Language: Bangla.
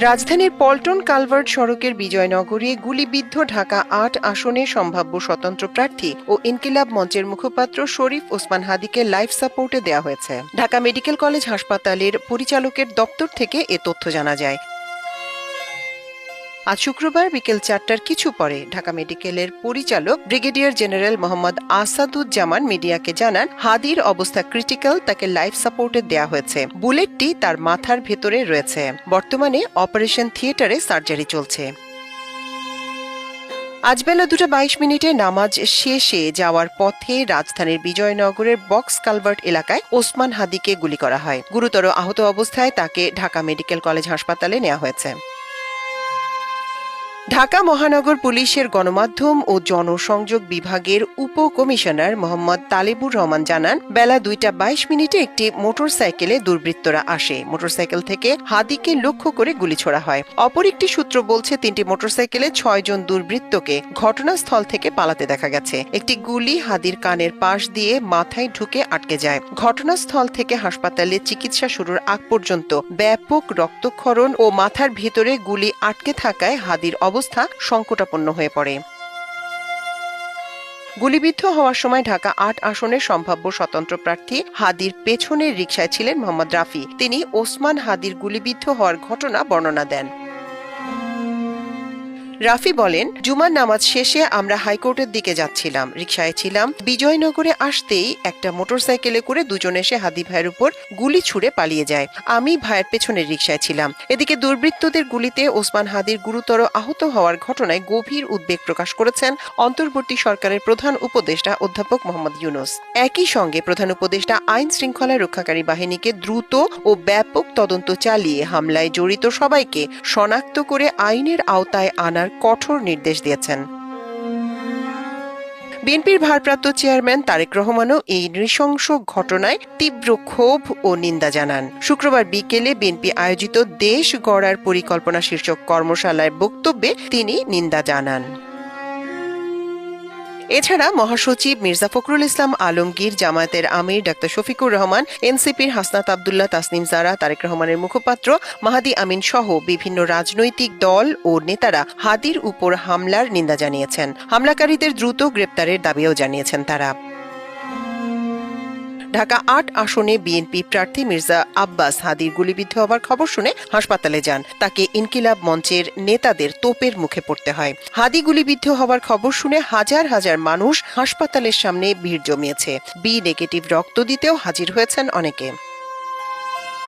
রাজধানীর পল্টন কালভার্ট সড়কের বিজয়নগরে, গুলিবিদ্ধ ঢাকা আট আসনে সম্ভাব্য স্বতন্ত্র প্রার্থী ও ইনকিলাব মঞ্চের মুখপাত্র শরীফ ওসমান হাদিকে লাইফ সাপোর্টে দেওয়া হয়েছে। ঢাকা মেডিকেল কলেজ হাসপাতালের পরিচালকের দপ্তর থেকে এ তথ্য জানা যায়। আজ শুক্রবার বিকেল চারটার কিছু পরে ঢাকা মেডিকেলের পরিচালক ব্রিগেডিয়ার জেনারেল মোহাম্মদ আসাদুজ্জামান মিডিয়াকে জানান, হাদির অবস্থা ক্রিটিক্যাল, তাকে লাইফ সাপোর্টে দেয়া হয়েছে। বুলেটটি তার মাথার ভেতরে রয়েছে। বর্তমানে অপারেশন থিয়েটারে সার্জারি চলছে। আজ বেলা দুটা বাইশ মিনিটে নামাজ শেষে যাওয়ার পথে রাজধানীর বিজয়নগরের বক্স কালভার্ট এলাকায় ওসমান হাদিকে গুলি করা হয়। গুরুতর আহত অবস্থায় তাকে ঢাকা মেডিকেল কলেজ হাসপাতালে নেওয়া হয়েছে। ঢাকা মহানগর পুলিশের গণমাধ্যম ও জনসংযোগ বিভাগের উপ কমিশনার মোহাম্মদ তালেবুর রহমান জানান, বেলা দুইটা বাইশ মিনিটে একটি মোটরসাইকেলে দুর্বৃত্তরা আসে। মোটরসাইকেল থেকে হাদিকে লক্ষ্য করে গুলি ছোড়া হয়। অপর একটি সূত্র বলছে, তিনটি মোটরসাইকেলে ছয়জন দুর্বৃত্তকে ঘটনাস্থল থেকে পালাতে দেখা গেছে। একটি গুলি হাদির কানের পাশ দিয়ে মাথায় ঢুকে আটকে যায়। ঘটনাস্থল থেকে হাসপাতালে চিকিৎসা শুরুর আগ পর্যন্ত ব্যাপক রক্তক্ষরণ ও মাথার ভেতরে গুলি আটকে থাকায় হাদির অবস্থা সংকটাপন্ন হয়ে পড়ে। গুলিবিদ্ধ হওয়ার সময় ঢাকা আট আসনের সম্ভাব্য স্বতন্ত্র প্রার্থী হাদির পেছনের রিকশায় ছিলেন মোহাম্মদ রাফি। তিনি ওসমান হাদির গুলিবিদ্ধ হওয়ার ঘটনা বর্ণনা দেন। রাফি বলেন, জুমার নামাজ শেষে আমরা হাইকোর্টের দিকে যাচ্ছিলাম। রিকশায় ছিলাম। বিজয়নগরে আসতেই একটা মোটরসাইকেলে করে দুজন এসে হাদি ভাইয়ের উপর গুলি ছুড়ে পালিয়ে যায়। আমি ভাইয়ের পেছনের রিকশায় ছিলাম। এদিকে দুর্বৃত্তদের গুলিতে ওসমান হাদির গুরুতর আহত হওয়ার ঘটনায় গভীর উদ্বেগ প্রকাশ করেছেন অন্তর্বর্তী সরকারের প্রধান উপদেষ্টা অধ্যাপক মোহাম্মদ ইউনুস। একই সঙ্গে প্রধান উপদেষ্টা আইন শৃঙ্খলা রক্ষাকারী বাহিনীকে দ্রুত ও ব্যাপক তদন্ত চালিয়ে হামলায় জড়িত সবাইকে শনাক্ত করে আইনের আওতায় আনার কঠোর নির্দেশ দিয়েছেন। বিএনপির ভারপ্রাপ্ত চেয়ারম্যান তারেক রহমানও এই নৃশংস ঘটনায় তীব্র ক্ষোভ ও নিন্দা জানান। শুক্রবার বিকেলে বিএনপি আয়োজিত দেশ গড়ার পরিকল্পনা শীর্ষক কর্মশালায় বক্তব্যে তিনি নিন্দা জানান। এছাড়া মহাসচিব মির্জা ফখরুল ইসলাম আলমগীর, জামায়াতের আমির ডাক্তার শফিকুর রহমান, এনসিপির হাসনাত আবদুল্লাহ, তাসনিম জারা, তারেক রহমানের মুখপাত্র, মাহাদি আমিন সহ বিভিন্ন রাজনৈতিক দল ও নেতারা হাদির উপর হামলার নিন্দা জানিয়েছেন। হামলাকারীদের দ্রুত গ্রেপ্তারের দাবিও জানিয়েছেন তারা। ঢাকা আট আসনে বিএনপি প্রার্থী মির্জা আব্বাস হাদির গুলিবিদ্ধ হওয়ার খবর শুনে হাসপাতালে যান। তাকে ইনকিলাব মঞ্চের নেতাদের তোপের মুখে পড়তে হয়। হাদি গুলিবিদ্ধ হওয়ার খবর শুনে হাজার হাজার মানুষ হাসপাতালের সামনে ভিড় জমিয়েছে। বি নেগেটিভ রক্ত দিতেও হাজির হয়েছেন অনেকে।